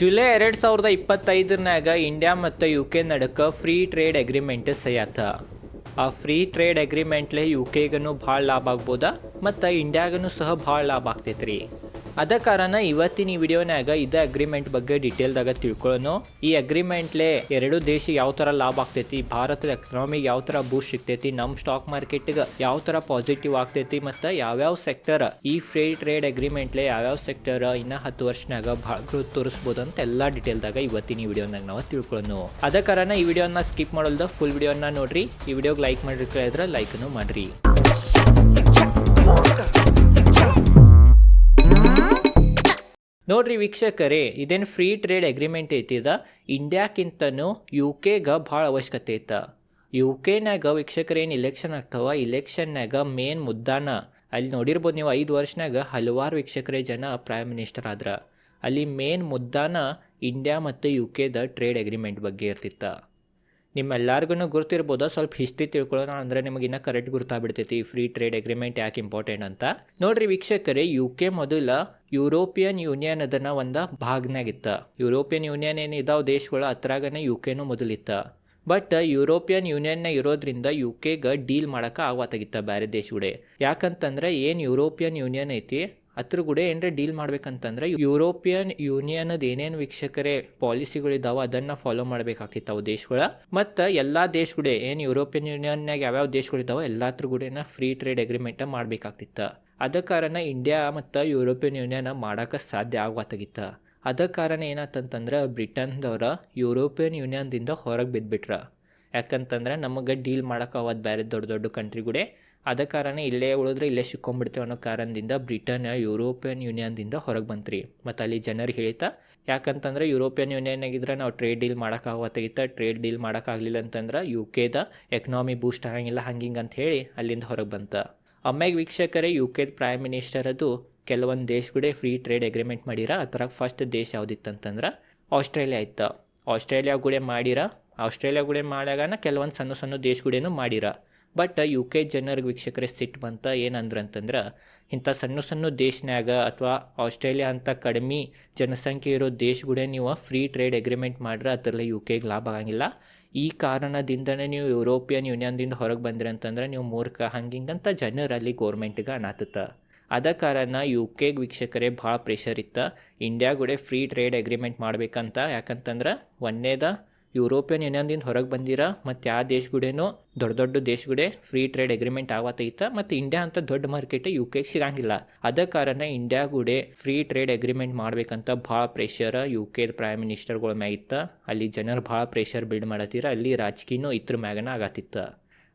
July ಎರಡು ಸಾವಿರದ ಇಪ್ಪತ್ತೈದರನಾಗ ಇಂಡಿಯಾ ಮತ್ತು ಯು ಕೆ ನಡಕ ಫ್ರೀ ಟ್ರೇಡ್ ಅಗ್ರಿಮೆಂಟ್ ಸಹ್ಯಾತ ಆ ಫ್ರೀ ಟ್ರೇಡ್ ಅಗ್ರಿಮೆಂಟ್ಲೆ ಯು ಕೆಗನು ಭಾಳ ಲಾಭ ಆಗ್ಬೋದ ಮತ್ತು ಇಂಡಿಯಾಗನು ಸಹ ಭಾಳ ಲಾಭ ಆಗ್ತೈತ್ರಿ. ಅದ ಕಾರಣ ಇವತ್ತಿನ ಈ ವಿಡಿಯೋನಾಗ ಇದೇ ಅಗ್ರಿಮೆಂಟ್ ಬಗ್ಗೆ ಡೀಟೇಲ್ದಾಗ ತಿಳ್ಕೊಳ್ಳೋಣ ಈ ಅಗ್ರಿಮೆಂಟ್ಲೆ ಎರಡು ದೇಶ ಯಾವ ತರ ಲಾಭ ಆಗ್ತೈತಿ, ಭಾರತದ ಎಕನಾಮಿಗೆ ಯಾವ ತರ ಬೂಸ್ಟ್ ಸಿಗ್ತೈತಿ ನಮ್ಮ ಸ್ಟಾಕ್ ಮಾರ್ಕೆಟ್ಗೆ ಯಾವ ತರ ಪಾಸಿಟಿವ್ ಆಗ್ತೈತಿ ಮತ್ತು ಯಾವ್ಯಾವ ಸೆಕ್ಟರ್ ಈ ಫ್ರೀ ಟ್ರೇಡ್ ಅಗ್ರಿಮೆಂಟ್ಲೆ ಯಾವ್ಯಾವ ಸೆಕ್ಟರ್ ಇನ್ನ ಹತ್ತು ವರ್ಷನಾಗ ಭಾಳ ಗ್ರೋತ್ ತೋರಿಸ್ಬೋದು ಅಂತ ಎಲ್ಲ ಡೀಟೇಲ್ದಾಗ ಇವತ್ತಿನ ಈ ವಿಡಿಯೋನಾಗ ನಾವು ತಿಳ್ಕೊಳ್ಳೋಣ ಅದ ಕಾರಣ ಈ ವಿಡಿಯೋನ ಸ್ಕಿಪ್ ಮಾಡೋಲ್ದ ಫುಲ್ ವಿಡಿಯೋನ ನೋಡ್ರಿ. ಈ ವಿಡಿಯೋಗೆ ಲೈಕ್ ಮಾಡಿದ್ರೆ ಲೈಕ್ನು ಮಾಡ್ರಿ. ನೋಡ್ರಿ ವೀಕ್ಷಕರೇ, ಇದೇನು ಫ್ರೀ ಟ್ರೇಡ್ ಅಗ್ರಿಮೆಂಟ್ ಐತಿದ? ಇಂಡಿಯಾಕ್ಕಿಂತನೂ ಯು ಕೆಗೆ ಭಾಳ ಅವಶ್ಯಕತೆ ಐತ. ಯು ಕೆನಾಗ ವೀಕ್ಷಕರು, ಏನು ಇಲೆಕ್ಷನ್ ಆಗ್ತಾವ? ಇಲೆಕ್ಷನ್ನಾಗ ಮೇನ್ ಮುದ್ದಾನ. ಅಲ್ಲಿ ನೋಡಿರ್ಬೋದು ನೀವು ಐದು ವರ್ಷನಾಗ ಹಲವಾರು ವೀಕ್ಷಕರೇ ಜನ ಪ್ರೈಮ್ ಮಿನಿಸ್ಟರ್ ಆದ್ರ. ಅಲ್ಲಿ ಮೇನ್ ಮುದ್ದಾನ ಇಂಡಿಯಾ ಮತ್ತು ಯು ಕೆದ ಟ್ರೇಡ್ ಅಗ್ರಿಮೆಂಟ್ ಬಗ್ಗೆ ಇರ್ತಿತ್ತ. ನಿಮ್ಮೆಲ್ಲರಿಗೂ ಗುರ್ತಿರ್ಬೋದು ಸ್ವಲ್ಪ ಹಿಸ್ಟ್ರಿ ತಿಳ್ಕೊಳ್ಳೋಣ. ಅಂದ್ರೆ ನಿಮಗೆ ಇನ್ನೂ ಕರೆಕ್ಟ್ ಗುರ್ತಾಗ್ಬಿಡ್ತೈತಿ. ಫ್ರೀ ಟ್ರೇಡ್ ಅಗ್ರಿಮೆಂಟ್ ಯಾಕೆ ಇಂಪಾರ್ಟೆಂಟ್ ಅಂತ. ನೋಡ್ರಿ ವೀಕ್ಷಕರೇ ಯು ಕೆ ಮೊದಲ ಯುರೋಪಿಯನ್ ಯೂನಿಯನ್ ಅದನ್ನ ಒಂದ ಭಾಗನಾಗಿತ್ತ ಯುರೋಪಿಯನ್ ಯೂನಿಯನ್ ಏನು ಇದಾವ? ದೇಶಗಳು ಅದ್ರಾಗನೆ ಯು ಕೆನೂ ಮೊದಲಿತ್ತ. ಬಟ್ ಯುರೋಪಿಯನ್ ಯೂನಿಯನ್ನ ಇರೋದ್ರಿಂದ ಯು ಕೆಗೆ ಡೀಲ್ ಮಾಡೋಕೆ ಆಗವಾತಾಗಿತ್ತ ಬೇರೆ ದೇಶಗಳೇ ಯಾಕಂತಂದ್ರೆ ಏನು ಯುರೋಪಿಯನ್ ಯೂನಿಯನ್ ಐತಿ? ಅದ್ರ ಕೂಡ ಏನರ ಡೀಲ್ ಮಾಡ್ಬೇಕಂತಂದ್ರೆ ಯುರೋಪಿಯನ್ ಯೂನಿಯನ್ದ ಏನೇನು ವೀಕ್ಷಕರೇ ಪಾಲಿಸಿಗಳಿದಾವ ಅದನ್ನ ಫಾಲೋ ಮಾಡ್ಬೇಕಾಗ್ತಿತ್ತು ಅವು ದೇಶಗಳ. ಮತ್ತು ಎಲ್ಲಾ ದೇಶಗಳ ಏನು ಯುರೋಪಿಯನ್ ಯೂನಿಯನ್ನಾಗ ಯಾವ್ಯಾವ ದೇಶಗಳಿದಾವ ಎಲ್ಲಾತ್ರ ಕೂಡ ಫ್ರೀ ಟ್ರೇಡ್ ಅಗ್ರಿಮೆಂಟ್ ಮಾಡ್ಬೇಕಾಗ್ತಿತ್ತು. ಅದ ಕಾರಣ ಇಂಡಿಯಾ ಮತ್ತು ಯುರೋಪಿಯನ್ ಯೂನಿಯನ್ ಮಾಡಕ್ಕೆ ಸಾಧ್ಯ ಆಗವಾತಾಗಿತ್ತ. ಅದ ಕಾರಣ ಏನಾತಂತಂದ್ರೆ ಬ್ರಿಟನ್ದವ್ರ ಯುರೋಪಿಯನ್ ಯೂನಿಯನ್ದಿಂದ ಹೊರಗೆ ಬಿದ್ದುಬಿಟ್ರ ಯಾಕಂತಂದ್ರೆ ನಮಗೆ ಡೀಲ್ ಮಾಡಕ್ಕೆ ಅವತ್ತು ಬೇರೆ ದೊಡ್ಡ ದೊಡ್ಡ ಕಂಟ್ರಿಗಳೇ ಅದ ಕಾರಣ ಇಲ್ಲೇ ಉಳಿದ್ರೆ ಇಲ್ಲೇ ಸಿಕ್ಕೊಂಡ್ಬಿಡ್ತೇವೆ ಅನ್ನೋ ಕಾರಣದಿಂದ ಬ್ರಿಟನ್ ಯುರೋಪಿಯನ್ ಯೂನಿಯನ್ದಿಂದ ಹೊರಗೆ ಬಂತ್ರಿ. ಮತ್ತು ಅಲ್ಲಿ ಜನರು ಹೇಳ್ತಾ, ಯಾಕಂತಂದ್ರೆ ಯುರೋಪಿಯನ್ ಯೂನಿಯನ್ ಆಗಿದ್ರೆ ನಾವು ಟ್ರೇಡ್ ಡೀಲ್ ಮಾಡೋಕ್ಕಾಗತ್ತಾಗಿತ್ತ ಟ್ರೇಡ್ ಡೀಲ್ ಮಾಡೋಕ್ಕಾಗಲಿಲ್ಲ ಅಂತಂದ್ರೆ ಯು ಕೆದ ಎಕನಾಮಿ ಬೂಸ್ಟ್ ಆಗಂಗಿಲ್ಲ, ಹಂಗಿಂಗ್ ಅಂತ ಹೇಳಿ ಅಲ್ಲಿಂದ ಹೊರಗೆ ಬಂತ. ಅಮ್ಮೆಗೆ ವೀಕ್ಷಕರೇ ಯು ಕೆದ ಪ್ರೈಮ್ ಮಿನಿಸ್ಟರ್ ಅದು ಕೆಲವೊಂದು ದೇಶಗಳೇ ಫ್ರೀ ಟ್ರೇಡ್ ಅಗ್ರಿಮೆಂಟ್ ಮಾಡಿರ, ಅದ್ರಾಗ ಫಸ್ಟ್ ದೇಶ ಯಾವುದಿತ್ತಂತಂದ್ರೆ ಆಸ್ಟ್ರೇಲಿಯಾ ಇತ್ತು. ಆಸ್ಟ್ರೇಲಿಯಾ ಕೂಡ ಮಾಡಿರ, ಆಸ್ಟ್ರೇಲಿಯಾ ಕೂಡ ಮಾಡ್ಯಾಗನ ಕೆಲವೊಂದು ಸಣ್ಣ ಸಣ್ಣ ದೇಶಗಳೇನು ಮಾಡಿರ. ಬಟ್ ಯು ಕೆ ಜನರಿಗೆ ವೀಕ್ಷಕರೇ ಸಿಟ್ಟು ಬಂತ ಏನಂದ್ರೆ ಅಂತಂದ್ರೆ, ಇಂಥ ಸಣ್ಣ ಸಣ್ಣ ದೇಶನ್ಯಾಗ ಅಥವಾ ಆಸ್ಟ್ರೇಲಿಯಾ ಅಂತ ಕಡಿಮೆ ಜನಸಂಖ್ಯೆ ಇರೋ ದೇಶಗಳೇ ನೀವು ಫ್ರೀ ಟ್ರೇಡ್ ಅಗ್ರಿಮೆಂಟ್ ಮಾಡ್ರೆ ಅದರಲ್ಲಿ ಯು ಕೆಗೆ ಲಾಭ ಆಗಂಗಿಲ್ಲ. ಈ ಕಾರಣದಿಂದನೇ ನೀವು ಯುರೋಪಿಯನ್ ಯೂನಿಯನ್ದಿಂದ ಹೊರಗೆ ಬಂದ್ರಿ ಅಂತಂದ್ರೆ ನೀವು ಮೂರ್ಖ ಹಂಗಿಂಗಂತ ಜನರಲ್ಲಿ ಗೋರ್ಮೆಂಟ್ಗೆ ಅನಾತತ ಅದ ಕಾರಣ ಯು ಕೆಗೆ ವೀಕ್ಷಕರೇ ಭಾಳ ಪ್ರೆಷರ್ ಇತ್ತು. ಇಂಡಿಯಾ ಕೂಡ ಫ್ರೀ ಟ್ರೇಡ್ ಅಗ್ರಿಮೆಂಟ್ ಮಾಡ್ಬೇಕಂತ ಯಾಕಂತಂದ್ರೆ ಒಂದೇದ ಯುರೋಪಿಯನ್ ಯೂನಿಯನ್ದಿಂದ ಹೊರಗೆ ಬಂದಿರ? ಮತ್ತು ಯಾವ ದೇಶಗಳೇನೋ ದೊಡ್ಡ ದೊಡ್ಡ ದೇಶಗಳೇ ಫ್ರೀ ಟ್ರೇಡ್ ಅಗ್ರಿಮೆಂಟ್ ಆಗತ್ತೈತ ಮತ್ತು ಇಂಡಿಯಾ ಅಂತ ದೊಡ್ಡ ಮಾರ್ಕೆಟ್ ಯು ಕೆ ಸಿಗಂಗಿಲ್ಲ. ಅದ ಕಾರಣ ಇಂಡಿಯಾ ಕೂಡ ಫ್ರೀ ಟ್ರೇಡ್ ಅಗ್ರಿಮೆಂಟ್ ಮಾಡ್ಬೇಕಂತ ಭಾಳ ಪ್ರೆಷರ್ ಯು ಕೆ ಪ್ರೈಮ್ ಮಿನಿಸ್ಟರ್ಗಳ ಮ್ಯಾಗ ಇತ್ತ ಅಲ್ಲಿ ಜನರು ಭಾಳ ಪ್ರೆಷರ್ ಬಿಲ್ಡ್ ಮಾಡತ್ತೀರ, ಅಲ್ಲಿ ರಾಜಕೀಯನೂ ಇದ್ರ ಮ್ಯಾಗನ ಆಗತ್ತಿತ್ತ.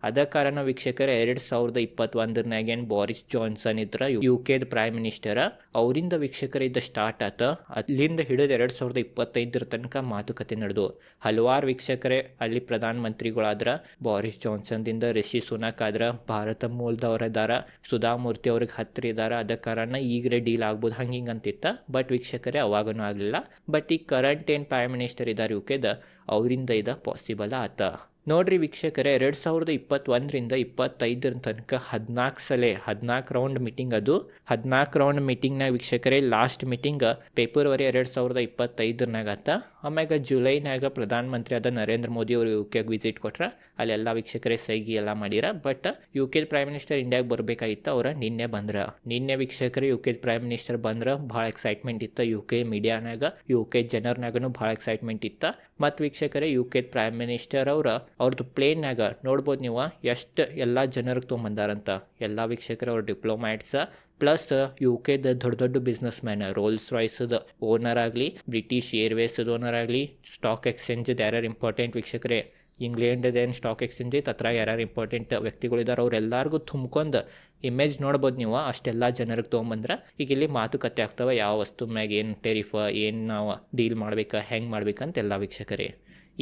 ಅದ ಕಾರಣ ವೀಕ್ಷಕರ, ಎರಡು ಸಾವಿರದ ಇಪ್ಪತ್ತೊಂದರನಾಗೇನು ಬಾರಿಸ್ ಜಾನ್ಸನ್ ಇದ್ರ ಯು ಕೆದ ಪ್ರೈಮ್ ಮಿನಿಸ್ಟರ್ ಅವರಿಂದ ವೀಕ್ಷಕರ ಇದ್ದ ಸ್ಟಾರ್ಟ್ ಆತ. ಅಲ್ಲಿಂದ ಹಿಡಿದು ಎರಡು ಸಾವಿರದ ಇಪ್ಪತ್ತೈದರ ತನಕ ಮಾತುಕತೆ ನಡೆದು. ಹಲವಾರು ವೀಕ್ಷಕರೇ, ಅಲ್ಲಿ ಪ್ರಧಾನ ಮಂತ್ರಿಗಳಾದ್ರ ಬಾರಿಸ್ ಜಾನ್ಸನ್ದಿಂದ ರಿಷಿ ಸುನಾಕ್ ಆದ್ರ, ಭಾರತ ಮೂಲದವ್ರ ಇದಾರ ಸುಧಾಮೂರ್ತಿ ಅವ್ರಿಗೆ ಹತ್ತಿರ ಇದಾರ ಅದ ಕಾರಣ ಈಗಲೇ ಡೀಲ್ ಆಗ್ಬೋದು, ಹಂಗೆ ಹಿಂಗೆ ಅಂತಿತ್ತ. ಬಟ್ ವೀಕ್ಷಕರೇ, ಅವಾಗನೂ ಆಗಲಿಲ್ಲ. ಬಟ್ ಈಗ ಕರೆಂಟ್ ಏನು ಪ್ರೈಮ್ ಮಿನಿಸ್ಟರ್ ಇದ್ದಾರೆ ಯು ಕೆದ ಅವರಿಂದ ಇದ ಪಾಸಿಬಲ್ ಆತ. ನೋಡ್ರಿ ವೀಕ್ಷಕರೇ, ಎರಡು ಸಾವಿರದ ಇಪ್ಪತ್ತೊಂದರಿಂದ ಇಪ್ಪತ್ತೈದರ ತನಕ ಹದಿನಾಲ್ಕು ಸಲ, ಹದಿನಾಲ್ಕು ರೌಂಡ್ ಮೀಟಿಂಗ್ ಅದು. ಹದಿನಾಲ್ಕು ರೌಂಡ್ ಮೀಟಿಂಗ್ನಾಗ ವೀಕ್ಷಕರೇ ಲಾಸ್ಟ್ ಮೀಟಿಂಗ್ ಫೆಬ್ರವರಿ ಎರಡು ಸಾವಿರದ ಇಪ್ಪತ್ತೈದರನಾಗ ಆತ ಆಮ್ಯಾಗ ಜುಲೈನಾಗ ಪ್ರಧಾನಮಂತ್ರಿ ಆದ ನರೇಂದ್ರ ಮೋದಿ ಅವರು ಯು ಕೆಗೆ ವಿಸಿಟ್ ಕೊಟ್ರ, ಅಲ್ಲೆಲ್ಲ ವೀಕ್ಷಕರೇ ಸೈಗಿ ಎಲ್ಲ ಮಾಡಿರ. But U K prime minister ಇಂಡಿಯಾಗೆ ಬರಬೇಕಾಗಿತ್ತು, ಅವ್ರ ನಿನ್ನೆ ಬಂದ್ರ. ನಿನ್ನೆ ವೀಕ್ಷಕರೇ ಯು ಕೆ ಪ್ರೈಮ್ ಮಿನಿಸ್ಟರ್ ಬಂದ್ರ, ಭಾಳ ಎಕ್ಸೈಟ್ಮೆಂಟ್ ಇತ್ತು. ಯು ಕೆ ಮೀಡಿಯಾನಾಗ ಯು ಕೆ ಜನರ್ನಾಗನು ಭಾಳ ಎಕ್ಸೈಟ್ಮೆಂಟ್ ಇತ್ತು. ಮತ್ತು ವೀಕ್ಷಕರೇ ಯು ಕೆ ಪ್ರೈಮ್ ಮಿನಿಸ್ಟರ್ ಅವರ ಅವ್ರದ್ದು ಪ್ಲೇನ್ನಾಗ ನೋಡ್ಬೋದು ನೀವು ಎಷ್ಟು ಎಲ್ಲ ಜನರಿಗೆ ತೊಗೊಂಬಂದಾರಂತ. ಎಲ್ಲ ವೀಕ್ಷಕರು ಅವ್ರ ಡಿಪ್ಲೊಮ್ಯಾಟ್ಸ ಪ್ಲಸ್ ಯು ಕೆದ ದೊಡ್ಡ ದೊಡ್ಡ ಬಿಸ್ನೆಸ್ ಮ್ಯಾನ್ ರೋಲ್ಸ್ ರಾಯ್ಸದ ಓನರ್ ಆಗಲಿ ಬ್ರಿಟಿಷ್ ಏರ್ವೇಸ್ದ ಓನರ್ ಆಗಲಿ ಸ್ಟಾಕ್ ಎಕ್ಸ್ಚೇಂಜ್ ಯಾರ್ಯಾರು ಇಂಪಾರ್ಟೆಂಟ್ ವೀಕ್ಷಕರೇ ಇಂಗ್ಲೆಂಡದೇನು ಸ್ಟಾಕ್ ಎಕ್ಸ್ಚೇಂಜ್ ಐತೆ. ಅದ್ರಾಗ ಯಾರ್ಯಾರು ಇಂಪಾರ್ಟೆಂಟ್ ವ್ಯಕ್ತಿಗಳಿದ್ದಾರೆ ಅವ್ರೆಲ್ಲರಿಗೂ ತುಂಬ್ಕೊಂಡು ಇಮೇಜ್ ನೋಡ್ಬೋದು ನೀವು. ಅಷ್ಟೆಲ್ಲ ಜನರಿಗೆ ತೊಗೊಂಬಂದ್ರೆ ಈಗ ಇಲ್ಲಿ ಮಾತುಕತೆ ಆಗ್ತವೆ. ಯಾವ ವಸ್ತು ಮ್ಯಾಗ ಏನು ಟೆರಿಫ ಏನು ನಾವು ಡೀಲ್ ಮಾಡ್ಬೇಕು, ಹೆಂಗೆ ಮಾಡ್ಬೇಕಂತ ಎಲ್ಲ ವೀಕ್ಷಕರಿ.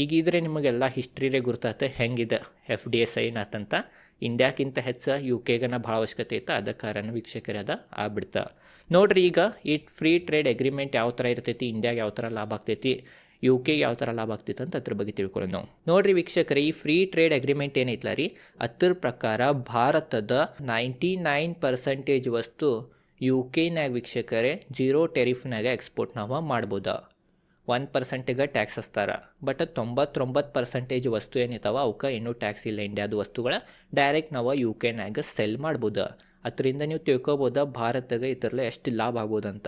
ಈಗ ಇದ್ರೆ ನಿಮಗೆಲ್ಲ ಹಿಸ್ಟ್ರಿರೇ ಗುರ್ತಾತೆ ಹೆಂಗಿದೆ ಎಫ್ ಡಿ ಎಸ್ ಐನಾತಂತ ಇಂಡಿಯಾಕ್ಕಿಂತ ಹೆಚ್ಚು ಯು ಕೆಗನ ಭಾಳ ಅವಶ್ಯಕತೆ ಐತೆ. ಅದ ಕಾರಣ ವೀಕ್ಷಕರೇ ಅದ ಆಗ್ಬಿಡ್ತಾ. ನೋಡ್ರಿ ಈಗ ಈ ಫ್ರೀ ಟ್ರೇಡ್ ಅಗ್ರಿಮೆಂಟ್ ಯಾವ ಥರ ಇರ್ತೈತಿ ಇಂಡಿಯಾಗೆ ಯಾವ ಥರ ಲಾಭ ಆಗ್ತೈತಿ ಯು ಕೆಗೆ ಯಾವ ಥರ ಲಾಭ ಆಗ್ತಿತ್ತು ಅಂತ ಅದ್ರ ಬಗ್ಗೆ ತಿಳ್ಕೊಳ್ಳೋಣ ನಾವು. ನೋಡ್ರಿ ವೀಕ್ಷಕರೇ, ಈ ಫ್ರೀ ಟ್ರೇಡ್ ಅಗ್ರಿಮೆಂಟ್ ಏನೈತಲ್ಲ ರೀ? ಅದ್ರ ಪ್ರಕಾರ ಭಾರತದ ನೈಂಟಿ ನೈನ್ ಪರ್ಸೆಂಟೇಜ್ ವಸ್ತು ಯು ಕೆನ್ಯಾಗ ವೀಕ್ಷಕರೇ ಜೀರೋ ಟೆರಿಫ್ನಾಗ ಎಕ್ಸ್ಪೋರ್ಟ್ ನಾವು ಮಾಡ್ಬೋದಾ. ಒನ್ ಪರ್ಸೆಂಟಿಗೆ ಟ್ಯಾಕ್ಸ್ ಹಸ್ತಾರ ಬಟ್ ತೊಂಬತ್ತೊಂಬತ್ತು ಪರ್ಸೆಂಟೇಜ್ ವಸ್ತು ಏನಿತ್ತವ, ಅವಕ್ಕೆ ಇನ್ನೂ ಟ್ಯಾಕ್ಸ್ ಇಲ್ಲ. ಇಂಡಿಯಾದ ವಸ್ತುಗಳ ಡೈರೆಕ್ಟ್ ನಾವು ಯು ಕೆನಾಗ ಸೆಲ್ ಮಾಡ್ಬೋದು. ಅದರಿಂದ ನೀವು ತಿಳ್ಕೊಬೋದು, ಭಾರತಗೆ ಇದರಲ್ಲೇ ಎಷ್ಟು ಲಾಭ ಆಗ್ಬೋದಂತ.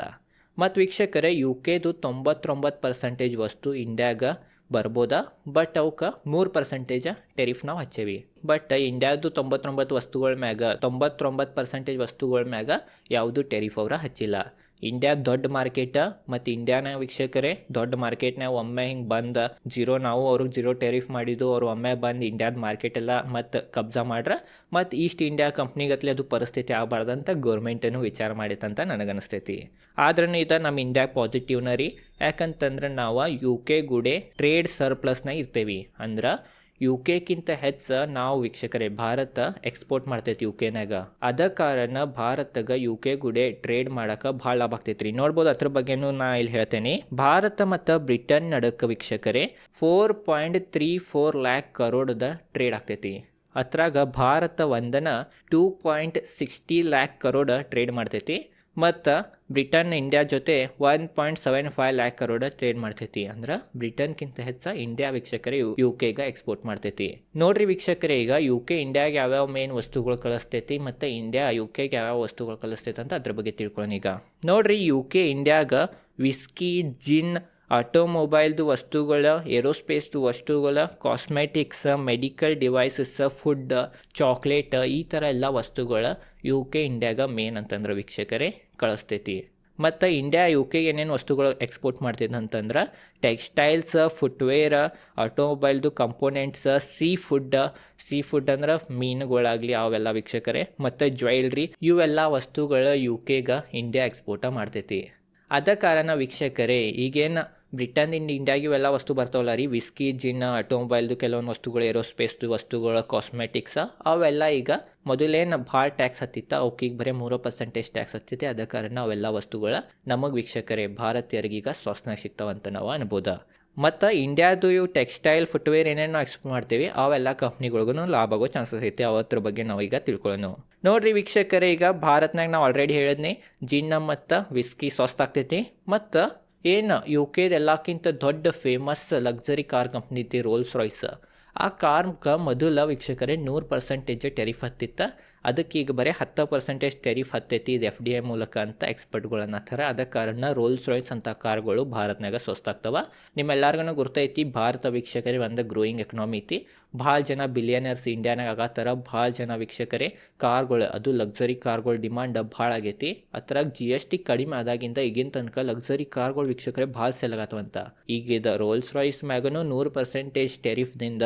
ಮತ್ತು ವೀಕ್ಷಕರೇ ಯು ಕೆದು ತೊಂಬತ್ತೊಂಬತ್ತು ಪರ್ಸೆಂಟೇಜ್ ವಸ್ತು ಇಂಡ್ಯಾಗ ಬರ್ಬೋದ? ಬಟ್ ಅವಕ್ಕೆ ಮೂರು ಪರ್ಸೆಂಟೇಜ ಟೆರಿಫ್ ನಾವು ಹಚ್ಚೇವಿ. ಬಟ್ ಇಂಡ್ಯಾದು ತೊಂಬತ್ತೊಂಬತ್ತು ವಸ್ತುಗಳ ಮ್ಯಾಗ, ತೊಂಬತ್ತೊಂಬತ್ತು ಪರ್ಸೆಂಟೇಜ್ ವಸ್ತುಗಳ ಮ್ಯಾಗ ಯಾವುದು ಟೆರಿಫ್ ಅವರ ಹಚ್ಚಿಲ್ಲ. ಇಂಡ್ಯಾ ದೊಡ್ಡ ಮಾರ್ಕೆಟ್ ಮತ್ತು ಇಂಡಿಯಾನಾಗ ವೀಕ್ಷಕರೇ, ದೊಡ್ಡ ಮಾರ್ಕೆಟ್ನಾಗ ಒಮ್ಮೆ ಹಿಂಗೆ ಬಂದು ಜೀರೋ ನಾವು ಅವ್ರಿಗೆ ಜೀರೋ ಟೆರಿಫ್ ಮಾಡಿದ್ದು, ಅವ್ರು ಒಮ್ಮೆ ಬಂದು ಇಂಡಿಯಾದ ಮಾರ್ಕೆಟ್ ಎಲ್ಲ ಮತ್ತು ಕಬ್ಜಾ ಮಾಡ್ರೆ, ಮತ್ತು ಈಸ್ಟ್ ಇಂಡಿಯಾ ಕಂಪ್ನಿಗತ್ಲೆ ಅದು ಪರಿಸ್ಥಿತಿ ಆಗಬಾರ್ದಂತ ಗೌರ್ಮೆಂಟನ್ನು ವಿಚಾರ ಮಾಡಿತ್ತಂತ ನನಗನ್ನಿಸ್ತೈತಿ ಆದ್ರೂ ಇದು ನಮ್ಮ ಇಂಡಿಯಾ ಪಾಸಿಟಿವ್ನ ರೀ, ಯಾಕಂತಂದ್ರೆ ನಾವು ಯು ಕೆ ಗುಡೆ ಟ್ರೇಡ್ ಸರ್ಪ್ಲಸ್ನ ಇರ್ತೇವಿ. ಅಂದ್ರೆ ಯು ಕೆಕ್ಕಿಂತ ಹೆಚ್ಚ ನಾವು ವೀಕ್ಷಕರೇ, ಭಾರತ ಎಕ್ಸ್ಪೋರ್ಟ್ ಮಾಡ್ತೈತಿ ಯು ಕೆನಾಗ ಅದ ಕಾರಣ ಭಾರತಗ ಯು ಕೆ ಗುಡೆ ಟ್ರೇಡ್ ಮಾಡಕ ಭಾಳ ಲಾಭ ಆಗ್ತೈತ್ರಿ. ನೋಡ್ಬೋದು ಅದ್ರ ಬಗ್ಗೆನೂ ನಾ ಇಲ್ಲಿ ಹೇಳ್ತೇನೆ. ಭಾರತ ಮತ್ತು ಬ್ರಿಟನ್ ನಡಕ ವೀಕ್ಷಕರೇ four point three four lakh ಕರೋಡ್ದ trade ಆಗ್ತೈತಿ. ಅದ್ರಾಗ ಭಾರತ ಒಂದನ two point sixty lakh crore trade ಮಾಡ್ತೈತಿ. ಮತ್ತು ಬ್ರಿಟನ್ ಇಂಡಿಯಾ ಜೊತೆ one point seven five lakh crore trade ಮಾಡ್ತೈತಿ ಅಂದ್ರೆ ಬ್ರಿಟನ್ಗಿಂತ ಹೆಚ್ಚ ಇಂಡಿಯಾ ವೀಕ್ಷಕರೇ ಯು ಕೆಗೆ ಎಕ್ಸ್ಪೋರ್ಟ್ ಮಾಡ್ತೈತಿ. ನೋಡ್ರಿ ವೀಕ್ಷಕರೇ, ಈಗ ಯು ಕೆ ಇಂಡಿಯಾಗೆ ಯಾವ್ಯಾವ ಮೇನ್ ವಸ್ತುಗಳು ಕಳಿಸ್ತೈತಿ ಮತ್ತು ಇಂಡಿಯಾ ಯು ಕೆಗೆ ಯಾವ್ಯಾವ ವಸ್ತುಗಳು ಕಳಿಸ್ತೈತಿ ಅಂತ ಅದ್ರ ಬಗ್ಗೆ ತಿಳ್ಕೊಳ್ಳೋಣ ಈಗ. ನೋಡ್ರಿ ಯು ಕೆ ಇಂಡಿಯಾಗ ವಿಸ್ಕಿ ಜಿನ್ ಆಟೋಮೊಬೈಲ್ದು ವಸ್ತುಗಳ, ಏರೋಸ್ಪೇಸ್ದು ವಸ್ತುಗಳ, cosmetics, medical devices, food, chocolate ಈ ಥರ ಎಲ್ಲ ವಸ್ತುಗಳ ಯು ಕೆ ಇಂಡಿಯಾಗ ಮೇನ್ ಅಂತಂದ್ರೆ ವೀಕ್ಷಕರೇ ಕಳಿಸ್ತೈತಿ. ಮತ್ತು ಇಂಡಿಯಾ ಯು ಕೆಗೆ ಏನೇನು ವಸ್ತುಗಳು ಎಕ್ಸ್ಪೋರ್ಟ್ ಮಾಡ್ತೈತೆ ಅಂತಂದ್ರೆ ಟೆಕ್ಸ್ಟೈಲ್ಸ್ ಫುಟ್ವೇರ್ ಆಟೋಮೊಬೈಲ್ದು components seafood seafood ಅಂದ್ರೆ ಮೀನುಗಳಾಗಲಿ ಅವೆಲ್ಲ ವೀಕ್ಷಕರೇ. ಮತ್ತು ಜ್ಯುವೆಲ್ರಿ ಇವೆಲ್ಲ ವಸ್ತುಗಳು ಯು ಕೆಗ ಇಂಡಿಯಾ ಎಕ್ಸ್ಪೋರ್ಟ ಮಾಡ್ತೈತಿ. ಅದ ಕಾರಣ ವೀಕ್ಷಕರೇ ಈಗೇನು ಬ್ರಿಟನ್ನಿಂದ ಇಂಡಿಯಾಗೆ ಎಲ್ಲ ವಸ್ತು ಬರ್ತಾವಲ್ಲ ರೀ. ವಿಸ್ಕಿ, ಜಿನ್, ಆಟೋಮೊಬೈಲ್ದು ಕೆಲವೊಂದು ವಸ್ತುಗಳು, ಏರೋಸ್ಪೇಸ್ದು ವಸ್ತುಗಳು, ಕಾಸ್ಮೆಟಿಕ್ಸ್, ಅವೆಲ್ಲ ಈಗ ಮೊದಲೇನು ಭಾಳ ಟ್ಯಾಕ್ಸ್ ಹತ್ತಿತ್ತ. ಅವಕ್ಕೀಗ ಬರೀ ಮೂರು ಪರ್ಸೆಂಟೇಜ್ ಟ್ಯಾಕ್ಸ್ ಹತ್ತಿತ್ತೆ. ಅದ ಕಾರಣ ಅವೆಲ್ಲ ವಸ್ತುಗಳ ನಮಗೆ ವೀಕ್ಷಕರೇ ಭಾರತೀಯರಿಗೀಗ ಸ್ವಸ್ನಾಗ ಸಿಗ್ತಾವಂತ ನಾವು ಅನ್ಬೋದ. ಮತ್ತು ಇಂಡಿಯಾದು ಇವು ಟೆಕ್ಸ್ಟೈಲ್, ಫುಟ್ವೇರ್ ಏನೇನು ಎಕ್ಸ್ಪೋರ್ಟ್ ಮಾಡ್ತೀವಿ, ಅವೆಲ್ಲ ಕಂಪ್ನಿಗಳಿಗೂ ಲಾಭ ಆಗೋ ಚಾನ್ಸಸ್ ಐತೆ. ಅವತ್ರ ಬಗ್ಗೆ ನಾವು ಈಗ ತಿಳ್ಕೊಳ್ಳೋಣ ನೋಡ್ರಿ ವೀಕ್ಷಕರೇ, ಈಗ ಭಾರತ್ನಾಗ ನಾವು ಆಲ್ರೆಡಿ ಹೇಳಿದ್ನಿ, ಜಿನ್ನ ಮತ್ತು ವಿಸ್ಕಿ ಸ್ವಸ್ತ ಆಗ್ತೈತಿ. ಮತ್ತು ಏನು ಯು ಕೆದ ಎಲ್ಲಕ್ಕಿಂತ ದೊಡ್ಡ ಫೇಮಸ್ ಲಕ್ಸರಿ ಕಾರ್ ಕಂಪ್ನಿ ಐತಿ ರೋಲ್ಸ್ ರಾಯ್ಸ್ ಆ ಕಾರ್ಗೆ ಮೊದಲ ವೀಕ್ಷಕರೇ ನೂರು ಪರ್ಸೆಂಟೇಜ್ ಟೆರಿಫ್ ಹತ್ತಿತ್ತ. ಅದಕ್ಕೆ ಈಗ ಬರೀ ಹತ್ತು ಪರ್ಸೆಂಟೇಜ್ ಟೆರಿಫ್ ಹತ್ತೈತಿ ಇದು ಎಫ್ ಡಿ ಐ ಮೂಲಕ ಅಂತ ಎಕ್ಸ್ಪರ್ಟ್ಗಳು ಅನ್ನತ್ತಾರೆ ಅದ ಕಾರಣ ರೋಲ್ಸ್ ರಾಯ್ಸ್ ಅಂತ ಕಾರ್ಗಳು ಭಾರತನಾಗ ಸ್ವಸ್ತಾಗ್ತವ. ನಿಮ್ಮೆಲ್ಲರಿಗೂ ಗುರ್ತೈತಿ, ಭಾರತ ವೀಕ್ಷಕರೇ ಒಂದು ಗ್ರೋಯಿಂಗ್ ಎಕನಾಮಿ ಐತಿ. ಭಾಳ ಜನ ಬಿಲಿಯನರ್ಸ್ ಇಂಡಿಯಾನಾಗ ಆಗತ್ತಾರ. ಭಾಳ ಜನ ವೀಕ್ಷಕರೇ, ಕಾರ್ಗಳು, ಅದು ಲಕ್ಸರಿ ಕಾರ್ಗಳು ಡಿಮಾಂಡ್ ಭಾಳ ಆಗೈತಿ. ಅದ್ರಾಗ ಜಿ ಎಸ್ ಟಿ ಕಡಿಮೆ ಆದಾಗಿಂದ ಈಗಿನ ತನಕ ಲಕ್ಸರಿ ಕಾರ್ಗಳು ವೀಕ್ಷಕರೇ ಭಾಳ ಸೆಲಗತ್ತವಂತ ಈಗ ಇದು ರೋಲ್ಸ್ ರಾಯ್ಸ್ ಮ್ಯಾಗನು ನೂರು ಪರ್ಸೆಂಟೇಜ್ ಟೆರಿಫ್ದಿಂದ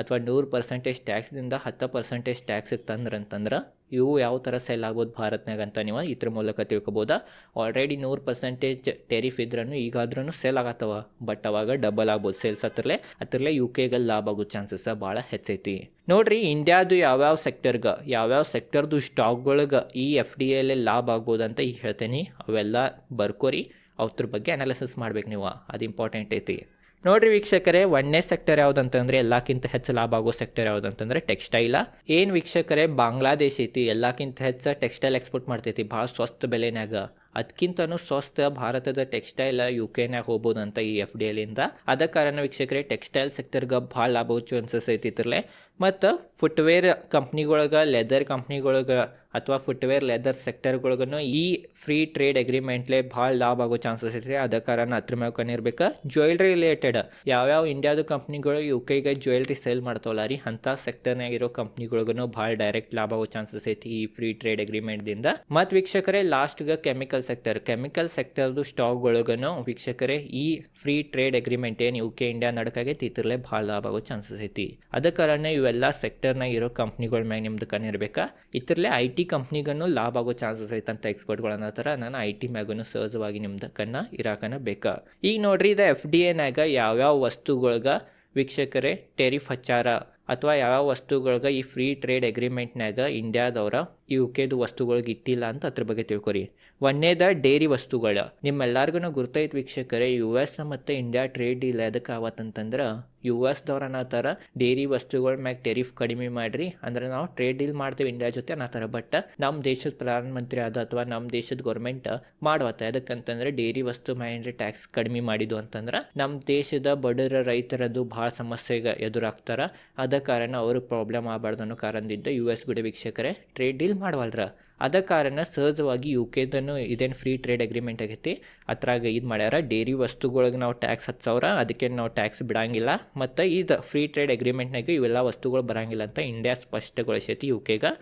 ಅಥವಾ ನೂರು ಪರ್ಸೆಂಟೇಜ್ ಟ್ಯಾಕ್ಸ್ದಿಂದ ಹತ್ತು ಪರ್ಸೆಂಟೇಜ್ ಟ್ಯಾಕ್ಸಿಗೆ ತಂದ್ರೆ ಅಂತಂದ್ರೆ ಇವು ಯಾವ ಥರ ಸೆಲ್ ಆಗೋದು ಭಾರತ್ನಾಗ ಅಂತ ನೀವು ಇದ್ರ ಮೂಲಕ ತಿಳ್ಕೊಬೋದಾ? ಆಲ್ರೆಡಿ ನೂರು ಪರ್ಸೆಂಟೇಜ್ ಟೆರಿಫ್ ಇದ್ರೂ ಈಗಾದ್ರೂ ಸೇಲ್ ಆಗತ್ತವ ಬಟ್ ಅವಾಗ ಡಬಲ್ ಆಗ್ಬೋದು ಸೇಲ್ಸ್ ಹತ್ರಲೆ. ಹತ್ರಲೆ ಯು ಕೆಗೆ ಲಾಭ ಆಗೋ ಚಾನ್ಸಸ್ ಭಾಳ ಹೆಚ್ಚೈತಿ. ನೋಡ್ರಿ ಇಂಡಿಯಾದು ಯಾವ್ಯಾವ ಸೆಕ್ಟರ್ಗೆ ಯಾವ್ಯಾವ ಸೆಕ್ಟರ್ದು ಸ್ಟಾಕ್ಗಳಿಗೆ ಈ ಎಫ್ ಡಿ ಎಲ್ಲೇ ಲಾಭ ಆಗ್ಬೋದು ಅಂತ ಈಗ ಹೇಳ್ತೇನೆ. ಅವೆಲ್ಲ ಬರ್ಕೋರಿ, ಅವ್ರ ಬಗ್ಗೆ ಅನಾಲಿಸಿಸ್ ಮಾಡ್ಬೇಕು ನೀವು. ಅದು ಇಂಪಾರ್ಟೆಂಟ್ ಐತಿ. ನೋಡ್ರಿ ವೀಕ್ಷಕರೇ, ಒಂದನೇ ಸೆಕ್ಟರ್ ಯಾವುದಂತಂದ್ರೆ, ಎಲ್ಲಕ್ಕಿಂತ ಹೆಚ್ಚು ಲಾಭ ಆಗೋ ಸೆಕ್ಟರ್ ಯಾವುದಂತಂದ್ರೆ ಟೆಕ್ಸ್ಟೈಲ ಏನ್ ವೀಕ್ಷಕರೇ, ಬಾಂಗ್ಲಾದೇಶ ಐತಿ, ಎಲ್ಲಕ್ಕಿಂತ ಹೆಚ್ಚು ಟೆಕ್ಸ್ಟೈಲ್ ಎಕ್ಸ್ಪೋರ್ಟ್ ಮಾಡ್ತೈತಿ, ಭಾಳ ಸ್ವಸ್ಥ ಬೆಲೆನಾಗ ಅದಕ್ಕಿಂತನೂ ಸ್ವಸ್ಥ ಭಾರತದ ಟೆಕ್ಸ್ಟೈಲ್ ಯು ಕೆನ್ಯಾಗ ಹೋಗ್ಬೋದು ಅಂತ ಈ ಎಫ್ ಡಿ ಎಲ್ಲಿಂದ ಅದ ಕಾರಣ ವೀಕ್ಷಕರೇ, ಟೆಕ್ಸ್ಟೈಲ್ ಸೆಕ್ಟರ್ಗೆ ಭಾಳ ಲಾಭ ಚಾನ್ಸಸ್ ಐತಿ ಇದ್ರಲ್ಲೇ ಮತ್ತು ಫುಟ್ವೇರ್ ಕಂಪ್ನಿಗೊಳಗೆ, ಲೆದರ್ ಕಂಪ್ನಿಗೊಳಗೆ ಅಥವಾ ಫುಟ್ವೇರ್ ಲೆದರ್ ಸೆಕ್ಟರ್ಗಳಿಗೂ ಈ ಫ್ರೀ ಟ್ರೇಡ್ ಅಗ್ರಿಮೆಂಟ್ಲೆ ಭಾಳ ಲಾಭ ಆಗೋ ಚಾನ್ಸಸ್ ಐತಿ ಅದ ಕಾರಣ ಅದ್ರ ಮ್ಯಾಗ ಕಣ್ಣಿರ್ಬೇಕು ಜ್ಯುವೆಲ್ರಿ ರಿಲೇಟೆಡ್, ಯಾವ್ಯಾವ ಇಂಡಿಯಾದ ಕಂಪ್ನಿಗಳು ಯು ಕೆಗೆ ಜ್ಯುವೆಲ್ರಿ ಸೇಲ್ ಮಾಡ್ತಾವಲ್ಲ ರೀ, ಅಂಥ ಸೆಕ್ಟರ್ನಾಗಿರೋ ಕಂಪ್ನಿಗಳಿಗೂ ಭಾಳ ಡೈರೆಕ್ಟ್ ಲಾಭ ಆಗೋ ಚಾನ್ಸಸ್ ಐತಿ ಈ ಫ್ರೀ ಟ್ರೇಡ್ ಅಗ್ರಿಮೆಂಟ್ದಿಂದ. ಮತ್ತು ವೀಕ್ಷಕರೇ, ಲಾಸ್ಟ್ಗೆ ಕೆಮಿಕಲ್ ಸೆಕ್ಟರ್ ಕೆಮಿಕಲ್ ಸೆಕ್ಟರ್ದು ಸ್ಟಾಕ್ಗಳಿಗೂ ವೀಕ್ಷಕರೇ, ಈ ಫ್ರೀ ಟ್ರೇಡ್ ಅಗ್ರಿಮೆಂಟ್ ಏನು ಯು ಕೆ ಇಂಡಿಯಾ ನಡಕಾಗೈತಿ ಇದ್ರಲ್ಲೇ ಭಾಳ ಲಾಭ ಆಗೋ ಚಾನ್ಸಸ್ ಐತಿ. ಅದ ಕಾರಣ ಇವೆಲ್ಲ ಸೆಕ್ಟರ್ನಾಗ ಇರೋ ಕಂಪ್ನಿಗಳ ಮ್ಯಾಗ ನಿಮ್ದು ಕಣ್ಣಿರ್ಬೇಕಾ? ಇತರಲೆ ಐ ಟಿ ಕಂಪ್ನಿಗೂ ಲಾಭ ಆಗೋ ಚಾನ್ಸಸ್ ಐತೆ ಅಂತ ಎಕ್ಸ್ಪರ್ಟ್ಗಳು ಥರ ನಾನು ಐ ಟಿ ಮ್ಯಾಗೂ ಸಹಜವಾಗಿ ನಿಮ್ದು ಕಣ್ಣ ಇರಾಕನ ಬೇಕಾ? ಈಗ ನೋಡ್ರಿ, ಇದು ಎಫ್ ಡಿ ಎನಾಗ ಯಾವ್ಯಾವ ವಸ್ತುಗಳ್ಗೆ ವೀಕ್ಷಕರೇ ಟೆರಿಫ್ ಹಚ್ಚಾರ? ಅಥವಾ ಯಾವ ವಸ್ತುಗಳ್ಗೆ ಈ ಫ್ರೀ ಟ್ರೇಡ್ ಅಗ್ರಿಮೆಂಟ್ನಾಗ ಇಂಡಿಯಾದವ್ರ ಯು ಕೆದು ವಸ್ತುಗಳಿಗೆ ಇಟ್ಟಿಲ್ಲ ಅಂತ ಅದ್ರ ಬಗ್ಗೆ ತಿಳ್ಕೊರಿ. ಒಂದೇದ ಡೇರಿ ವಸ್ತುಗಳು. ನಿಮ್ಮೆಲ್ಲರಿಗೂ ಗುರ್ತೈತ್ ವೀಕ್ಷಕರೇ, ಯು ಎಸ್ ಮತ್ತು ಇಂಡಿಯಾ ಟ್ರೇಡ್ ಡೀಲ್ ಎದಕ್ಕೆ ಆವತ್ತಂತಂದ್ರೆ, ಯು ಎಸ್ದವ್ರು ಅನ್ನತ್ತಾರ ಡೇರಿ ವಸ್ತುಗಳ ಮ್ಯಾಗ ಟೆರಿಫ್ ಕಡಿಮೆ ಮಾಡ್ರಿ. ಅಂದ್ರೆ ನಾವು ಟ್ರೇಡ್ ಡೀಲ್ ಮಾಡ್ತೀವಿ ಇಂಡಿಯಾ ಜೊತೆ ಅನ್ನತ್ತಾರ ಬಟ್ ನಮ್ಮ ದೇಶದ ಪ್ರಧಾನಮಂತ್ರಿ ಆದ ಅಥವಾ ನಮ್ಮ ದೇಶದ ಗೌರ್ಮೆಂಟ್ ಮಾಡುವತ್ತ. ಯಾಕಂತಂದ್ರೆ ಡೇರಿ ವಸ್ತು ಮ್ಯಾಗ ಟ್ಯಾಕ್ಸ್ ಕಡಿಮೆ ಮಾಡಿದ್ದು ಅಂತಂದ್ರೆ ನಮ್ಮ ದೇಶದ ಬಡರ ರೈತರದ್ದು ಭಾಳ ಸಮಸ್ಯೆಗೆ ಎದುರಾಗ್ತಾರ. ಅದ ಕಾರಣ ಅವರು ಪ್ರಾಬ್ಲಮ್ ಆಗಬಾರ್ದು ಅನ್ನೋ ಕಾರಣದಿಂದ ಯು ಎಸ್ ಗುಡಿ ವೀಕ್ಷಕರೇ, ಟ್ರೇಡ್ ಡೀಲ್ ಮಾಡವಲ್ರ? ಅದ ಕಾರಣ ಸಹಜವಾಗಿ ಯು ಕೆದನ್ನು ಇದೇನು ಫ್ರೀ ಟ್ರೇಡ್ ಅಗ್ರಿಮೆಂಟ್ ಆಗೈತಿ. ಅದ್ರಾಗ ಇದು ಮಾಡ್ಯಾರ. ಡೇರಿ ವಸ್ತುಗಳಿಗೆ ನಾವು ಟ್ಯಾಕ್ಸ್ ಹತ್ತು ಸಾವಿರ ಅದಕ್ಕೆ ನಾವು ಟ್ಯಾಕ್ಸ್ ಬಿಡಂಗಿಲ್ಲ. ಮತ್ತು ಇದು ಫ್ರೀ ಟ್ರೇಡ್ ಅಗ್ರಿಮೆಂಟ್ನಾಗ ಇವೆಲ್ಲ ವಸ್ತುಗಳು ಬರಂಗಿಲ್ಲ ಅಂತ ಇಂಡಿಯಾ ಸ್ಪಷ್ಟಗೊಳಿಸೈತಿ ಯು ಕೆಗೆ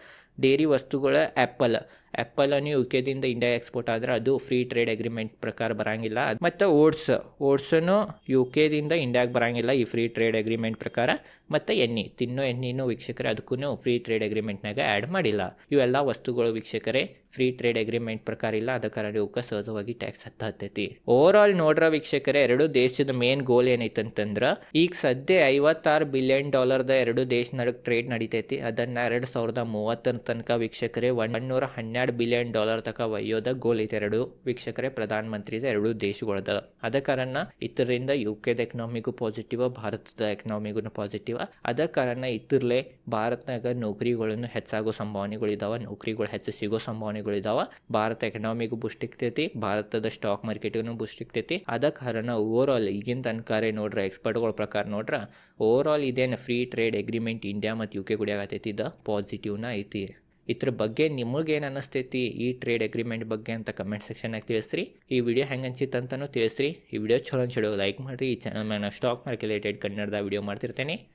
ಡೇರಿ ವಸ್ತುಗಳ ಆ್ಯಪಲ್ ಆ್ಯಪಲನ್ನು ಯು ಕೆದಿಂದ ಇಂಡಿಯಾ ಎಕ್ಸ್ಪೋರ್ಟ್ ಆದರೆ ಅದು ಫ್ರೀ ಟ್ರೇಡ್ ಅಗ್ರಿಮೆಂಟ್ ಪ್ರಕಾರ ಬರಂಗಿಲ್ಲ. ಮತ್ತು ಓಟ್ಸ್ ಓಟ್ಸನ್ನು ಯು ಕೆದಿಂದ ಇಂಡಿಯಾಗೆ ಬರಂಗಿಲ್ಲ ಈ ಫ್ರೀ ಟ್ರೇಡ್ ಅಗ್ರಿಮೆಂಟ್ ಪ್ರಕಾರ. ಮತ್ತು ಎಣ್ಣೆ, ತಿನ್ನೋ ಎಣ್ಣೆನೂ ವೀಕ್ಷಕರೇ ಅದಕ್ಕೂ ಫ್ರೀ ಟ್ರೇಡ್ ಅಗ್ರಿಮೆಂಟ್ನಾಗ ಆ್ಯಡ್ ಮಾಡಿಲ್ಲ. ಇವೆಲ್ಲ ವಸ್ತುಗಳು ವೀಕ್ಷಕರೇ ಫ್ರೀ ಟ್ರೇಡ್ ಅಗ್ರಿಮೆಂಟ್ ಪ್ರಕಾರ ಇಲ್ಲ. ಅದ ಕಾರಣ ಇವಕ್ಕೆ ಸಹಜವಾಗಿ ಟ್ಯಾಕ್ಸ್ ಹತ್ತ ಹತ್ತೈತಿ. ಓವರ್ ಆಲ್ ನೋಡ್ರ ವೀಕ್ಷಕರೇ ಎರಡು ದೇಶದ ಮೇನ್ ಗೋಲ್ ಏನೈತಂತಂದ್ರೆ ಈಗ ಸದ್ಯ ಐವತ್ತಾರು ಬಿಲಿಯನ್ ಡಾಲರ್ದ ಎರಡು ದೇಶ ನಡುವೆ ಟ್ರೇಡ್ ನಡಿತೈತಿ. ಅದನ್ನ ಎರಡು ಸಾವಿರದ ಮೂವತ್ತರ ತನಕ ವೀಕ್ಷಕರೇ ಒನ್ನೂರ ಹನ್ನೆರಡು ಬಿಲಿಯನ್ ಡಾಲರ್ ತಕ ಒಯ್ಯೋದ ಗೋಲ್ ಎರಡು ವೀಕ್ಷಕರೇ, ಪ್ರಧಾನ ಮಂತ್ರಿದ ಎರಡು ದೇಶಗಳದ ಅದ ಕಾರಣ ಇದರಿಂದ ಯು ಕೆದ ಎಕನಾಮಿಗೂ ಪಾಸಿಟಿವ್ ಭಾರತದ ಎಕನಾಮಿಗೂ ಪಾಸಿಟಿವ್ ಅದ ಕಾರಣ ಇತರ್ಲೆ ಭಾರತನಾಗ ನೌಕರಿಗಳನ್ನು ಹೆಚ್ಚಾಗೋ ಸಂಭಾವನೆಗಳಿದಾವ, ನೌಕರಿಗಳು ಹೆಚ್ಚು ಸಿಗೋ ಸಂಭಾವನೆಗಳಿದಾವ. ಭಾರತ ಎಕನಾಮಿಗೂ ಬೂಸ್ಟ್ ಇಕ್ತೈತಿ, ಭಾರತದ ಸ್ಟಾಕ್ ಮಾರ್ಕೆಟ್ಗೂ ಬೂಸ್ಟ್ ಇಕ್ತೈತಿ. ಅದ ಕಾರಣ ಓವರ್ ಆಲ್ ಈಗಿನ ತನಕ ನೋಡ್ರೆ ಎಕ್ಸ್ಪರ್ಟ್ಗಳ ಪ್ರಕಾರ ನೋಡ್ರ ಓವರ್ ಆಲ್ ಇದೇನು ಫ್ರೀ ಟ್ರೇಡ್ ಅಗ್ರಿಮೆಂಟ್ ಇಂಡಿಯಾ ಮತ್ತು ಯು ಕೆ ಗುಡಿಯಾಗತೈತಿ ಇದು ಪಾಸಿಟಿವ್ನ ಐತಿ. ಇದ್ರ ಬಗ್ಗೆ ನಿಮಗೇನು ಅನ್ನಿಸ್ತೈತಿ ಈ ಟ್ರೇಡ್ ಅಗ್ರಿಮೆಂಟ್ ಬಗ್ಗೆ ಅಂತ ಕಮೆಂಟ್ ಸೆಕ್ಷನ್ನಾಗ ತಿಳಿಸ್ರಿ. ಈ ವಿಡಿಯೋ ಹೆಂಗೆ ಅನ್ಸಿತ್ತು ಅಂತಲೂ ತಿಳಿಸ್ರಿ. ಈ ವಿಡಿಯೋ ಚಲೋ ಅನ್ಸಿಡೋ ಲೈಕ್ ಮಾಡಿರಿ. ಈ ಚಾನಲ್ ಮ್ಯಾನ ಸ್ಟಾಕ್ ಮಾರ್ಕೆಟ್ ರಿಲೇಟೆಡ್ ಕನ್ನಡದ ವಿಡಿಯೋ ಮಾಡ್ತಿರ್ತೇನೆ.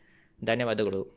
ಧನ್ಯವಾದಗಳು.